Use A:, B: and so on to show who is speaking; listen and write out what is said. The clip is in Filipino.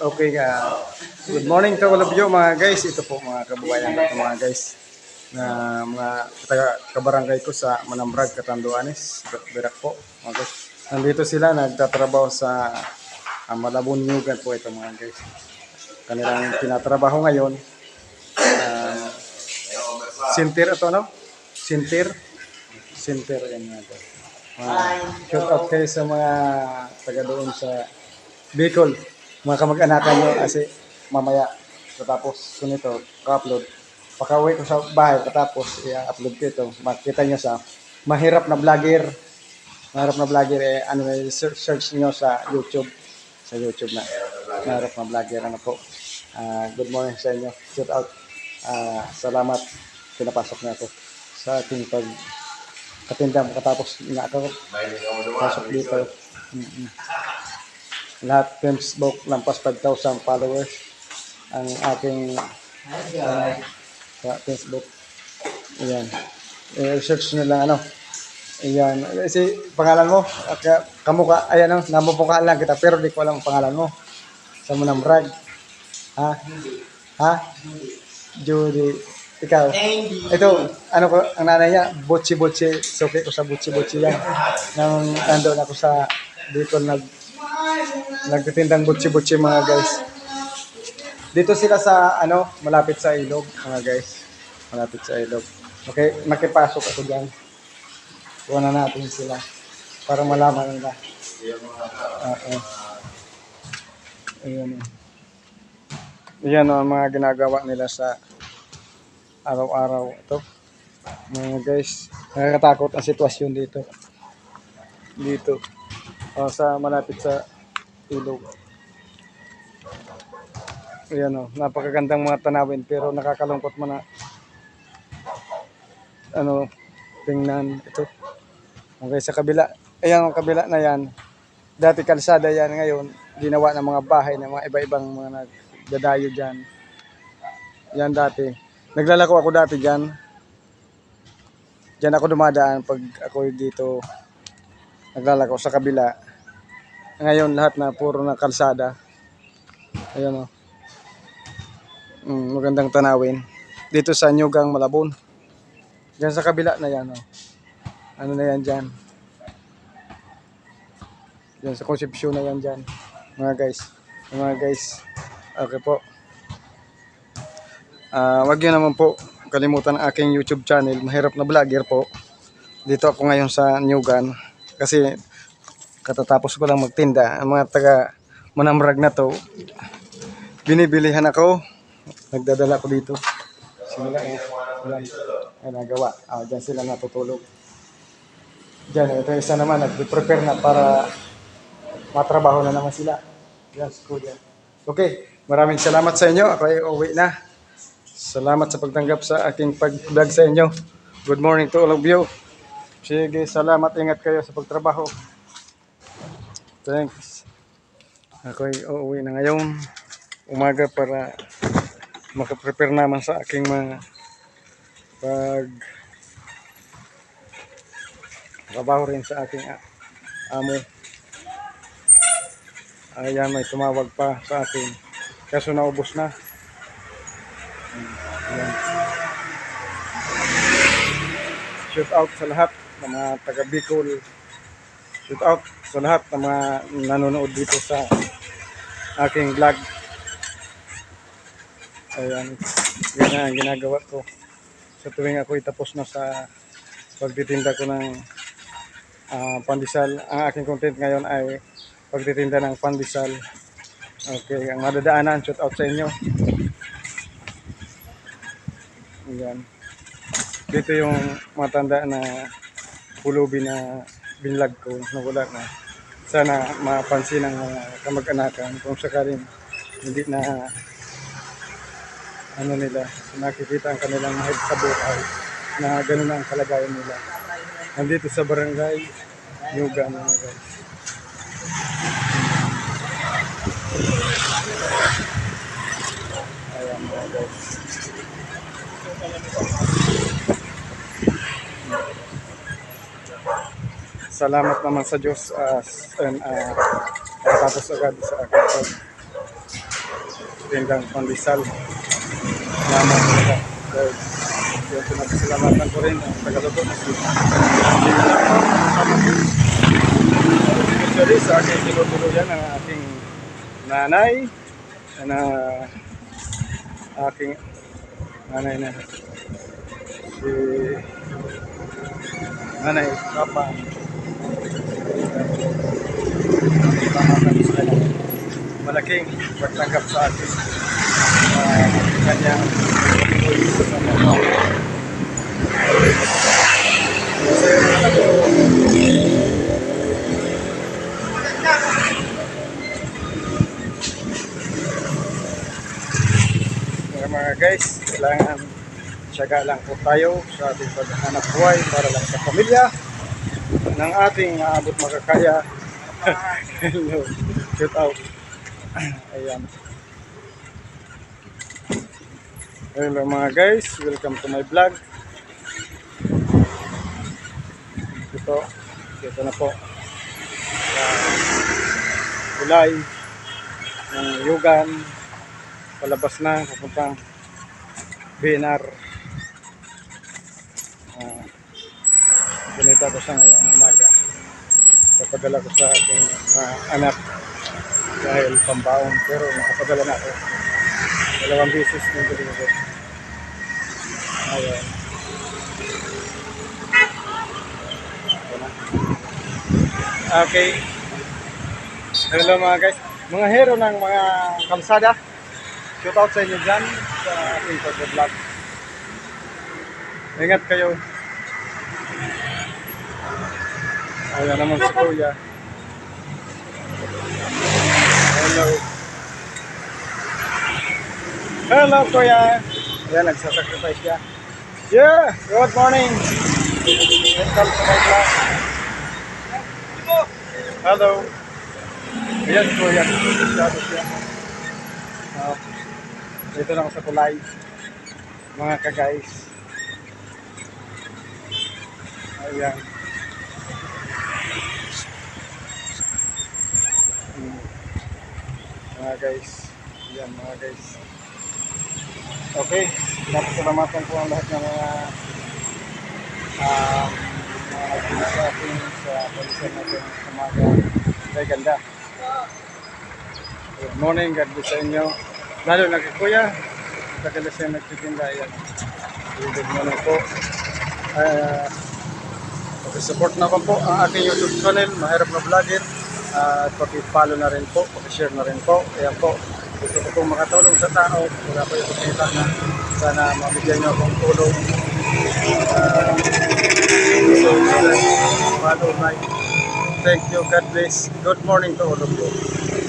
A: Okay, uh, good morning to all of you mga guys. Ito po mga kabubayan ko mga guys na mga taga kabarangay ko sa Manambrag, Catanduanes, Birak po mga guys. Nandito sila nagtatrabaho sa uh, Malabon Yugan po ito mga guys. Kanilang tinatrabaho ngayon. Uh, sintir ito no? Sintir? Sintir yan mga guys. Uh, shout out kayo sa mga taga doon sa Bicol, mga kamag-anakan nyo kasi mamaya katapos ko nito, ka-upload. Pakauwi ko sa bahay, katapos i-upload ko ito. Makita nyo sa mahirap na vlogger. Mahirap na vlogger, eh, ano, search, nyo sa YouTube. Sa YouTube na. Mahirap na vlogger, ano po. Ah, good morning sa inyo. Shout out. Ah, salamat. Pinapasok na ako sa ating pag katindang katapos na ako pasok dito. Mm-mm lahat Facebook lampas 5,000 followers ang aking uh, sa Facebook ayan. I-search nyo lang ano. Ayan. Kasi pangalan mo? At ka- kamukha ayan o namumukha lang kita pero di ko alam ang pangalan mo. Sa munang brag. Ha? Ha? Judy. Ikaw. Ito ano ko ang nanay niya butchi suki ko sa butchi yan nang nandun ako sa dito nag nagtitindang butsi-butsi mga guys. Dito sila sa ano, malapit sa ilog mga guys. Malapit sa ilog. Okay, makipasok ako diyan. Kuha na natin sila para malaman nila. Oo. Ayan. Ayan ang mga ginagawa nila sa araw-araw. Ito. Mga guys, nakakatakot ang sitwasyon dito. Dito. O, sa malapit sa ilog. Ayan o, napakagandang mga tanawin pero nakakalungkot mo na ano, tingnan ito. Okay, sa kabila, ayan ang kabila na yan. Dati kalsada yan ngayon, ginawa ng mga bahay ng mga iba-ibang mga nagdadayo dyan. Yan dati. Naglalako ako dati dyan. Dyan ako dumadaan pag ako dito naglalako sa kabila. Ngayon lahat na puro na kalsada. Ayan o. Mm, magandang tanawin. Dito sa Nyugang Malabon. Diyan sa kabila na yan o. Ano na yan dyan. Diyan sa Concepcion na yan dyan. Mga guys. Mga guys. Okay po. Ah, wag niyo naman po kalimutan ang aking YouTube channel, Mahirap na Vlogger po. Dito ako ngayon sa Nyugan kasi katatapos ko lang magtinda. Ang mga taga Manamrag na to, binibilihan ako. Nagdadala ko dito. Sila eh. Yan. Ay, nagawa. Ah, dyan sila natutulog. Dyan, ito isa naman, nag-prepare na para matrabaho na naman sila. Yan, school yan. Okay, maraming salamat sa inyo. Ako ay uwi na. Salamat sa pagtanggap sa aking pag-vlog sa inyo. Good morning to all of you. Sige, salamat. Ingat kayo sa pagtrabaho. Thanks. Ako ay uuwi na ngayong umaga para makaprepare naman sa aking mga pag trabaho rin sa aking amo. Ayan, may tumawag pa sa akin. Kaso naubos na. Ayan. Shout out sa lahat ng mga taga Bicol. Shout out sa lahat ng mga nanonood dito sa aking vlog. Ayan. Ganyan ang ginagawa ko. Sa tuwing ako tapos na sa pagtitinda ko ng ah, pandesal. Ang aking content ngayon ay pagtitinda ng pandesal. Okay, ang madadaanan, shout out sa inyo. Ayan. Dito yung matanda na pulubi na binlag ko na wala na. Sana mapansin ng mga kamag-anakan kung sakaling hindi na ano nila, nakikita ang kanilang mahal sa buhay na ganun ang kalagayan nila. Nandito sa barangay, Yuga mga guys. Ayan mga guys. Salamat naman sa Diyos uh, and uh, tapos agad sa aking pag tindang pandesal. Salamat talaga. Lord. Yung pinagsalamatan ko rin ang Tagaluto na si Especially sa aking tinutuluyan ang aking nanay na aking nanay na si nanay kanya. Malaking pagtanggap sa akin. Uh, kanyang mga mga guys, kailangan tiyaga lang po tayo sa ating paghahanap buhay para lang sa pamilya ng ating maabot makakaya. Hello, shoot out. Ayan. Hello mga guys, welcome to my vlog. Ito, ito na po. Kulay ng yugan palabas na papuntang BNR uh, ganito ako sa ngayon umaga papadala ko sa aking mga anak dahil pambaon pero nakapadala na ako. Dalawang beses ng deliver ayun Ito na. okay. Hello mga guys. Mga hero ng mga kalsada shout out sa inyo dyan sa ating pag-vlog ingat kayo ayan naman si kuya. Hello. Hello kuya. Ayan nagsasacrifice siya yeah good morning. Welcome to my vlog hello. Ayan kuya. Masyado siya Ah, dito lang sa tulay. Mga ka-guys ayan. Hmm. Mga guys ayan mga guys okay napasalamatan ko ang lahat ng mga um, mga sa akin sa polisan natin sa umaga kay ganda Good morning, God bless sa inyo. Lalo na kay Kuya, kadalas siya nagtitinda. Ayan. Good morning po. Uh, support na po ang aking YouTube channel, Mahirap na Vlogger. At paki-follow na rin po, paki-share na rin po. Ayan po, gusto ko pong makatulong sa tao. Wala po yung kita na sana mabigyan niyo akong tulong. Uh, so, follow, like. Thank you, God bless. Good morning to all of you.